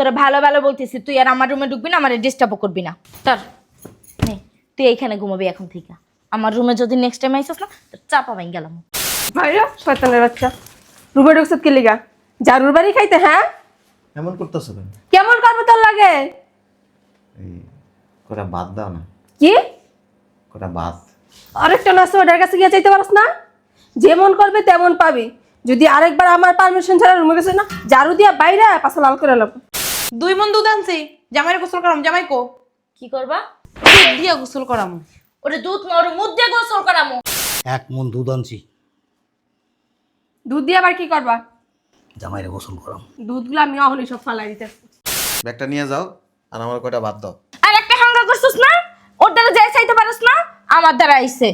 তোরা ভালো ভালো বলতেছি তুই আর আমার রুমে ঢুকবি না আমার ডিস্টার্বও করবি না। তোর নে তুই এইখানে ঘুমাবি এখন থেকে। আমার রুমে যদি নেক্সট টাইম আইসিস না তো চাপা ভাই গেলাম। ভাইরা শয়তানের বাচ্চা। রুবে ঢুকছত কি লিগা? জারুর বাড়ি খাইতে হ্যাঁ? এমন করতেছো কেন? কেমন করব তোর লাগে? এই কটা বাদ দাও না। কি? কটা বাদ। আরেকটা নাচ ওটার কাছে গিয়ে চাইতে পারস না? যেমন করবে তেমন পাবি। যদি আরেকবার আমার পারমিশন ছাড়া রুমে গেছে না ঝাড়ু দিয়া বাইরে পাশে লাল করে লাভ দুই মন দুধ আনছি জামাইরে গোসল করাম জামাই কো কি করবা? দুধ দিয়া গোসল করাম। ওরে দুধ না ওরে মুখ দিয়ে গোসল করামো। এক মন দুধ আনছি। দুধ দিয়ে আবার কি করবা? জামাইরে গোসল করাম। দুধগুলো আমি অহনি সব ফালাই দিতে ব্যাগটা নিয়ে যাও আর আমার কয়টা বাদ দাও। আর একটা হাঙ্গা করছিস না? ওর দ্বারা যাই চাইতে পারিস না আমার দ্বারা আইছে।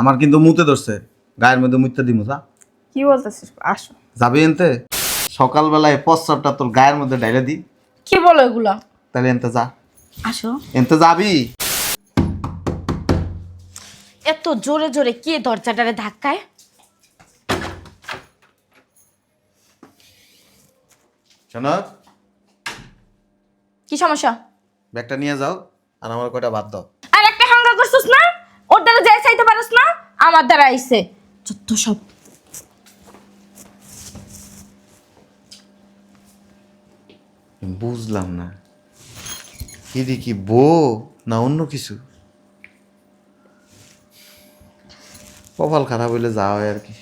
আমার কিন্তু মুতে ধরছে গায়ের মধ্যে মুতে দিমু যা। কি বলতেছিস? আসো। যাবি এনতে? সকালবেলায় প্রস্রাবটা তোর গায়ের মধ্যে ডাইলে দি। কি বলো এগুলা? তাহলে এনতে যা। আসো। এনতে যাবি? এত জোরে জোরে কে দরজাটারে ধাক্কায়? শোনো কি সমস্যা? ব্যাগটা নিয়ে যাও আর আমার কয়টা বাদ দাও। আর একটা হাঙ্গা করছিস না? ওর দ্বারা যাই চাইতে পারিস না? আমার দ্বারা আইছে। যত সব বুঝলাম না। কি কি বউ না অন্য কিছু? কপাল খারাপ হইলে যাওয়া হয় আর কি।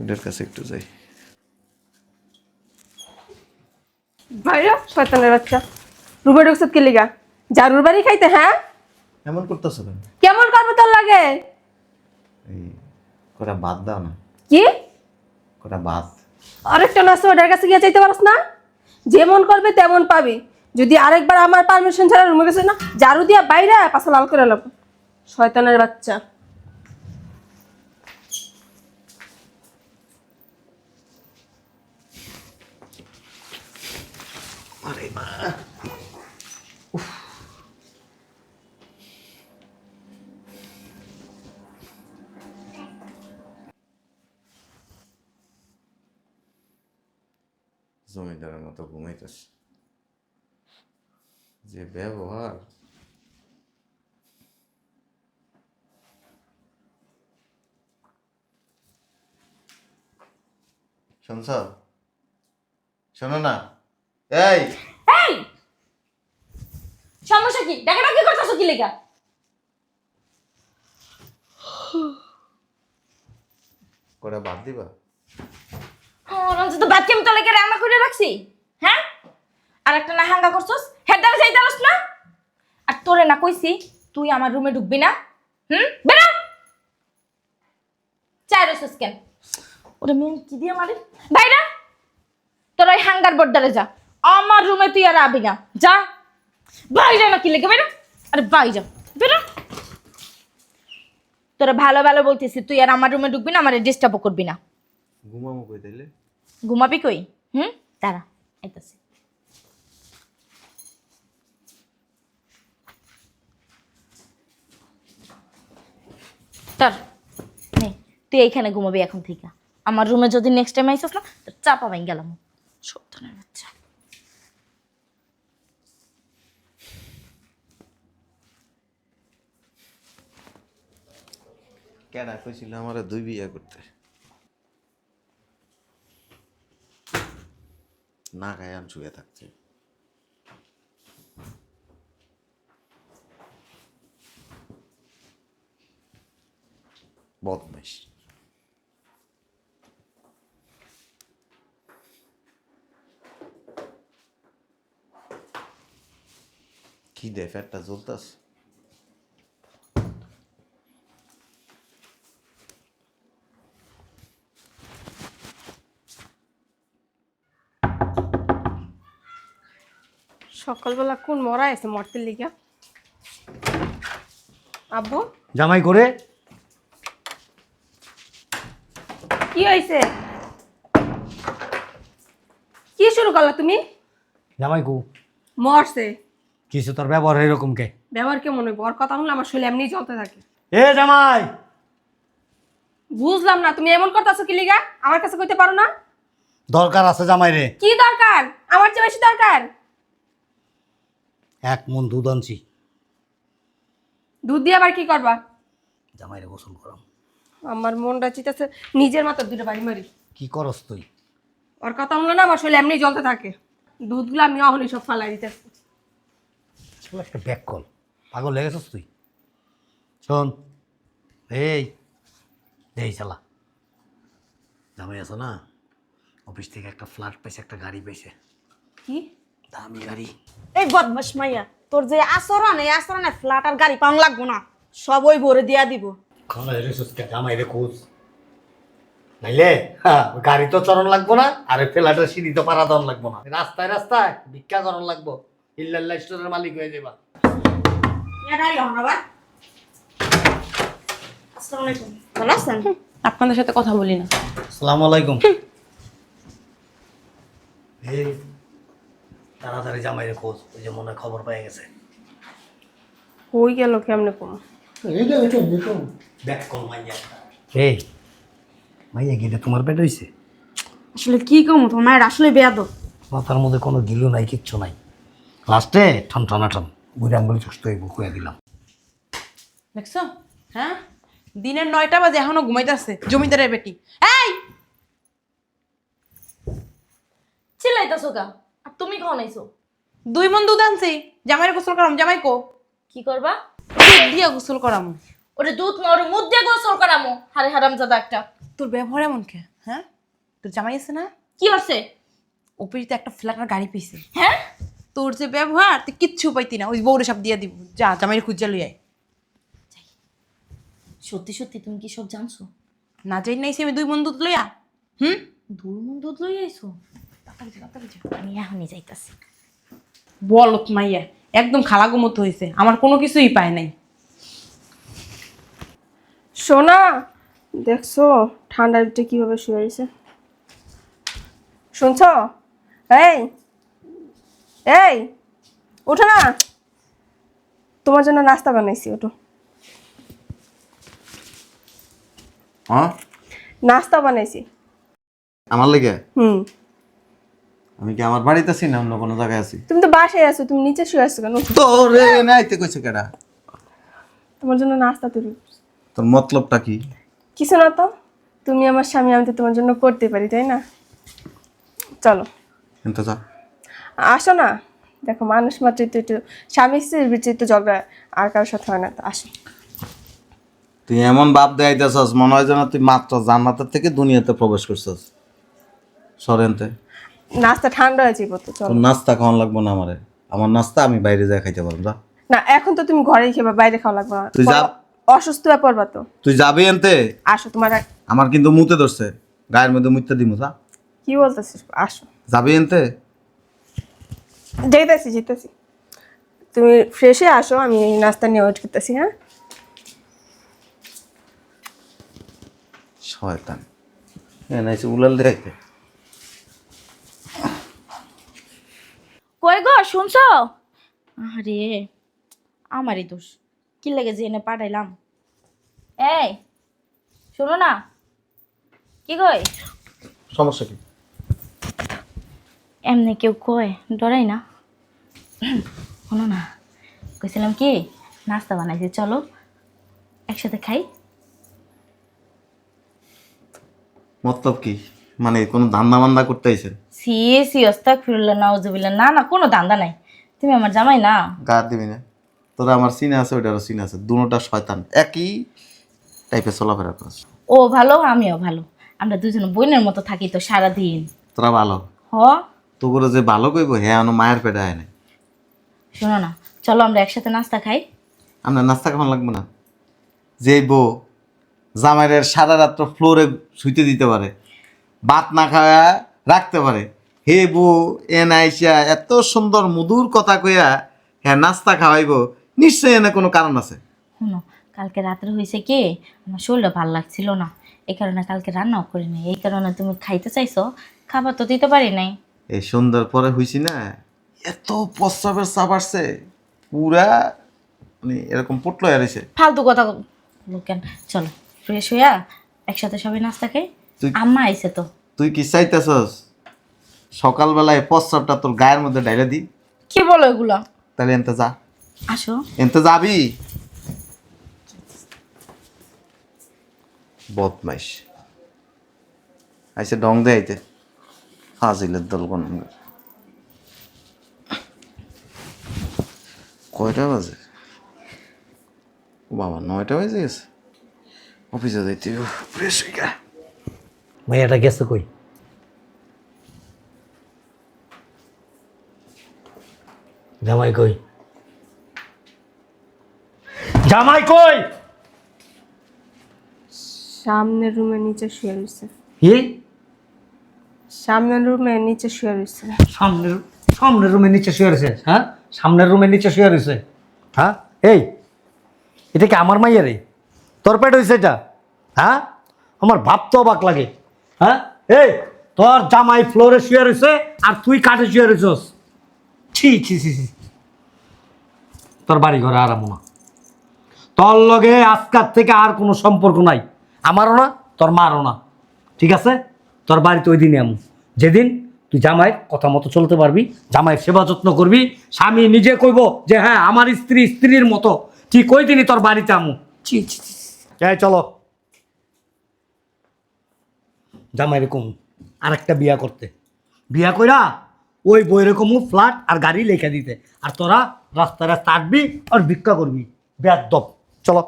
ওদের কাছে একটু যাই। ভাইরা শয়তানের বাচ্চা। রুবে ঢুকছত কি লিগা? জারুর বাড়ি খাইতে হ্যাঁ? এমন করতেছো কেন? কেমন করব তোর লাগে? এই কটা বাদ দাও না। কি? কটা বাদ। আরেকটা নাচ ওটার কাছে গিয়ে চাইতে পারস না? যেমন করবে তেমন পাবি। যদি আরেকবার আমার পারমিশন ছাড়া রুমে গেছে না, ঝাড়ু দিয়া বাইরে পাশা লাল করে লাভ শয়তানের বাচ্চা। জমিদারের মতো ঘুমাইতেছে যে ব্যবহার শুনছ শোনো না এই এই সমস্যা কি দেখা কি করতেছো কি লেগা কটা বাদ দিবা তো রান্না করে রাখছি হ্যাঁ? আর একটা না হাঙ্গা করছস না? আর তোরে না কইছি, তুই আমার রুমে ঢুকবি না, হুম? চাই রসস কেন? ওরে মেন কি দিয়ে বাইরা! তোর ওই হাঙ্গার বর্ডারে যা। আমার রুমে তুই আর আবি না। যা। বাইরে না কি লেগে, বেরা! আরে বাই যা। তোরা ভালো ভালো বলতেছি, তুই আর আমার রুমে ঢুকবি না, আমার ডিস্টার্বও করবি না। কই তাইলে? ঘুমাবি কই? হুম? দাঁড়া, আইতাছি। তোর নে, তুই এইখানে ঘুমাবি এখন থেকে। আমার রুমে যদি নেক্সট টাইম আইসিস না তো চাপা ভাই গেলাম। সত্যনের বাচ্চা। কেডা কইছিল আমার দুই বিয়ে করতে? না আমি শুয়ে থাকছে। বদমাইশ। কি দে ফ্যাটটা জ্বলতাস সকালবেলা কোন মরা আছে মরতে লিগা? আব্বু? জামাই করে? কি হয়েছে? কি শুরু করলা তুমি? জামাই কু। মরছে। কিছু তোর ব্যবহার এরকম কে? ব্যবহার কেমন হইব? ওর কথা শুনলে আমার শরীর এমনি জ্বলতে থাকে। এ জামাই! বুঝলাম না তুমি এমন করতেছো কি লিগা? আমার কাছে কইতে পারো না? দরকার আছে জামাই রে। কি দরকার? আমার চেয়ে বেশি দরকার? এক মন দুধ আনছি। দুধ দিয়ে আবার কি করবা? জামাইরে গোসল করাম। আমার মনটা চিতাছে নিজের মাথার দুটো বাড়ি মারি। কি করস তুই? ওর কথা হলো না আমার শরীরে এমনি জ্বলতে থাকে। দুধগুলো আমি অহনি সব ফালাই চল একটা ব্যাক কল পাগল হয়ে গেছিস তুই? শোন এই এই চালা জামাই আছে না? অফিস থেকে একটা ফ্ল্যাট পেয়েছে একটা গাড়ি পেয়েছে কি? দামি গাড়ি। এই বদমাস মাইয়া তোর যে আচরণ এই আচরণে ফ্ল্যাট আর গাড়ি পাউন লাগবো না। সব ওই ভরে দিয়া দিব। খানা রেসুস কে জামাই রে খোঁজ নাইলে হ্যাঁ গাড়ি তো চরণ লাগবো না আর ফ্ল্যাটের সিঁড়ি তো পারা দন লাগবো না। রাস্তায় রাস্তায় ভিক্ষা করণ লাগবো। ইল্লাল্লাহ স্টোরের মালিক হয়ে যাবা। এটাই হন আবার? আসসালামু আলাইকুম। ভালো আছেন? আপনাদের সাথে কথা বলি না। আসসালামু আলাইকুম। এই তাড়াতাড়ি জামাইরে খোঁজ ওই যে মনে খবর পেয়ে গেছে। হই গেল কেমনে কম? দেখ কল মাইয়া। এই মাইয়া গেলে তোমার পেট হইছে? আসলে কি কম তোমার মায়ের আসলে বেয়াদ মাথার মধ্যে কোনো গিলু নাই কিচ্ছু নাই। লাস্টে ঠন টানা ঠন বুড়ি আঙ্গুলি চুষ্ট হইব কুয়া দিলাম। দেখছ? হ্যাঁ? দিনের নয়টা বাজে এখনও ঘুমাইতেছে জমিদারের বেটি। এই! চিল্লাইতাছো কা আর তুমি কখন আইছো? দুই মন দুধ আনছি জামাইরে গোসল করাম জামাই কো? কি করবা? দুধ দিয়া গোসল করাম। ওরে দুধ না ওরে মুখ দিয়ে গোসল করামো। হারে হারাম জাদা একটা। তোর ব্যবহার এমন কে হ্যাঁ? তোর জামাই আছে না? কি হচ্ছে? অফিসে একটা ফ্ল্যাট আর গাড়ি পেয়েছে। হ্যাঁ? তোর যে ব্যবহার তুই কিচ্ছু পাইতি না ওই বউরে সব দিয়ে দিব। যা জামাইয়ের খুঁজা লই আয়। সত্যি সত্যি তুমি কি সব জানছো? না যাই নাইছি আমি দুই মন দুধ লইয়া হুম? দুই মন দুধ লই আইছো? আমি এখনই যাইতাছি বলত মাইয়া একদম খালাগো মতো হয়েছে আমার কোনো কিছুই পায় নাই। সোনা দেখছ ঠান্ডার ভিতরে কীভাবে শুয়ে রয়েছে শুনছ? এই এই ওঠো না। তোমার জন্য নাস্তা বানাইছি ওঠো। হ্যাঁ? নাস্তা বানাইছি। আমার লেগে? হুম। আমি কি আমার বাড়িতে আছি না অন্য কোনো জায়গায় আছি? তুমি তো বাসায় আছো তুমি নিচে শুয়ে আছো কেন? ওঠো। তো রে নাইতে কইছে কেডা? তোমার জন্য নাস্তা তৈরি তোর মতলবটা কি? কিছু না তো তুমি আমার স্বামী আমি তো তোমার জন্য করতে পারি তাই না? চলো। কিন্তু যা। আসো না। দেখো মানুষ মাত্রই তো একটু স্বামী স্ত্রীর তো ঝগড়া আর কারোর সাথে হয় না তো আসো। তুই এমন বাপ দেখাইতেছস মনে হয় যেন তুই মাত্র জান্নাতের থেকে দুনিয়াতে প্রবেশ করছস। সরেনতে নাস্তা ঠান্ডা হয়ে যাব তো চলো। নাস্তা খাওয়ান লাগবো না আমারে। আমার নাস্তা আমি বাইরে যাই খাইতে পারব যা। না এখন তো তুমি ঘরেই খেবা বাইরে খাওয়া লাগবে না। তুই যা। অসুস্থ হয়ে পড়বা তো। তুই যাবি এনতে? আসো তোমার আমার কিন্তু মুতে ধরছে। গায়ের মধ্যে মুতে দিমু যা। কি বলতেছিস? আসো। যাবি এনতে? যেতেছি যেতেছি। তুমি ফ্রেশে আসো আমি নাস্তা নিয়ে ওয়েট করতেছি হ্যাঁ? শয়তান। হ্যাঁ নাইছে উলাল দেখাইতে। কই গো শুনছো? আরে আমারই দোষ। কি লেগে যে এনে পাঠাইলাম? এই শোনো না। কি কই? সমস্যা কি? এমনি কেউ কয় ডরাই না। শোনো না কইছিলাম কি নাস্তা বানাইছি চলো। একসাথে খাই। মতলব কি? মানে কোনো ধান্দা মান্দা করতে আইছেন? সি সি অস্তাক ফিরুল্লাহ নাউজুবিল্লাহ না না কোনো ধান্দা নাই। তুমি আমার জামাই না? গা দিবি না। তোরা আমার সিনে আছে ওইটারও সিনে আছে। দুটা শয়তান। একই টাইপের চলাফেরা করছ। ও ভালো আমিও ভালো। আমরা দুজন বোনের মতো থাকি তো সারাদিন। তোরা ভালো? হ। তোগুলো যে ভালো কইব হ্যাঁ আনো মায়ের পেটে আয় নাই। শোনো না চলো আমরা একসাথে নাস্তা খাই। আমরা নাস্তা খাওয়ান লাগবো না। যে বউ জামাইয়ের সারা রাত্র ফ্লোরে শুইতে দিতে পারে। ভাত না খাওয়া রাখতে পারে। হে বউ এন আইসা এত সুন্দর মধুর কথা কইয়া হ্যাঁ নাস্তা খাওয়াইব। নিশ্চয়ই এনে কোনো কারণ আছে। শোনো কালকে রাত্রে হয়েছে কি? আমার শরীরটা ভালো লাগছিল না। এই কারণে কালকে রান্নাও করিনি। এই কারণে তুমি খাইতে চাইছো খাবার তো দিতে পারি নাই। এই সুন্দর পরে হইছি না এত প্রস্রাবের চাপ আসছে পুরা মানে এরকম পটলো এসেছে ফালতু কথা লোকেন চলো ফ্রেশ হইয়া একসাথে সবাই নাস্তা খাই। তুই- আম্মা আইছে তো। তুই কি চাইতেছস? সকালবেলায় প্রস্রাবটা তোর গায়ের মধ্যে ডাইলে দিই কি বলো এগুলা? তাহলে এনতে যা। আসো। এনতে যাবি? বদমাইশ। আইসে ডং দে আইতে। হাজিলের দল কোন কয়টা বাজে? বাবা নয়টা বাজে গেছে। অফিসে যাইতে হয়ে গা মাইয়াটা গেছে কই? জামাই কই? জামাই কই? সামনের রুমের নিচে শুয়ে রয়েছে। কি? সামনের রুমের নিচে শুয়ে রয়েছে। সামনের সামনের রুমের নিচে শুয়ে রয়েছে হ্যাঁ? সামনের রুমের নিচে শুয়ে রয়েছে। হ্যাঁ? এই এটা কি আমার মাইয়া রে? তোর পেট হয়েছে এটা হ্যাঁ? আমার ভাবতে অবাক লাগে। হ্যাঁ? এই তোর জামাই ফ্লোরে শুয়ে রয়েছে আর তুই কাঠে শুয়ে রয়েছস ছি ছি ছি ছি তোর বাড়ি ঘরে আরাম না। তোর লগে আজকার থেকে আর কোনো সম্পর্ক নাই। আমারও না তোর মারও না। ঠিক আছে? তোর বাড়িতে ওই দিনই আমু। যেদিন তুই জামাইয়ের কথা মতো চলতে পারবি জামাইয়ের সেবা যত্ন করবি স্বামী নিজে কইব যে হ্যাঁ আমার স্ত্রী স্ত্রীর মতো। ঠিক ওই দিনই তোর বাড়িতে আমু। ছি ছি ছি, জামাই এরকম আরেকটা বিয়া করতে। বিয়া কইরা ওই বই রকম ফ্ল্যাট আর গাড়ি লেখা দিতে। আর তোরা রাস্তায় রাস্তা আটবি আর ভিক্ষা করবি। ব্যাগ দপ চলো।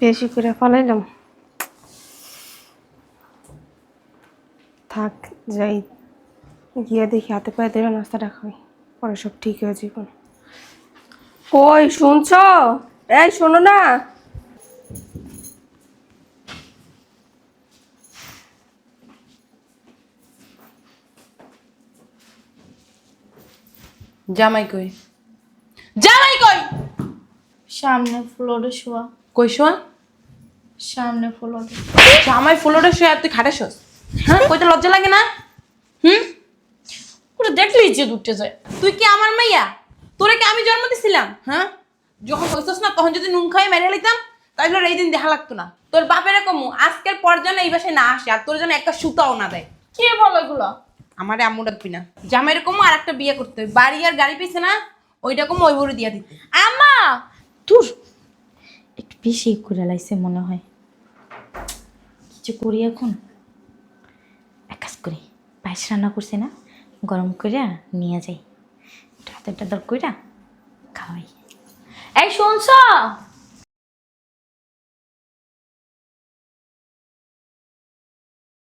বেশি করে ফলাইলাম থাক যাই। গিয়ে দেখি হাতে পায়ে দেবে নাস্তাটা খাই। পরে সব ঠিক হয়ে যাবে। কই শুনছ? এই শোনো না। জামাই কই? জামাই কই? সামনে ফ্লোরে শোয়া। কই শোয়া? সামনে ফ্লোরে জামাই ফ্লোরে শুয়ে আর তুই খাটে শোস। হ্যাঁ কইতে লজ্জা লাগে না? হুম? ওটা দেখলেই যে উঠতে যায়। তুই কি আমার মাইয়া? তোরে কি আমি জন্ম দিছিলাম? হ্যাঁ? যখন হইছস না তখন যদি নুন খাই মেরে লিতাম তাহলে এই দিন দেখা লাগতো না। তোর বাপের কমু আজকের পর যেন এই বাসায় না আসে আর তোর যেন একটা সুতাও না দেয়। কি বলো এগুলা? আমারে আম্মু ডাকবি না। জামাইয়ের কমু আর একটা বিয়ে করতে। হবে বাড়ি আর গাড়ি পেয়েছে না, ওইটা কমু ওই বড় দিয়া দিতে। আমা তোর একটু বেশি করে লাইছে মনে হয়। কিছু করি এখন? এক কাজ করি, পায়েস রান্না করছে না, গরম করে নিয়ে যাই। হাতের টাদার কইরা খাওয়াই। এই শুনছ?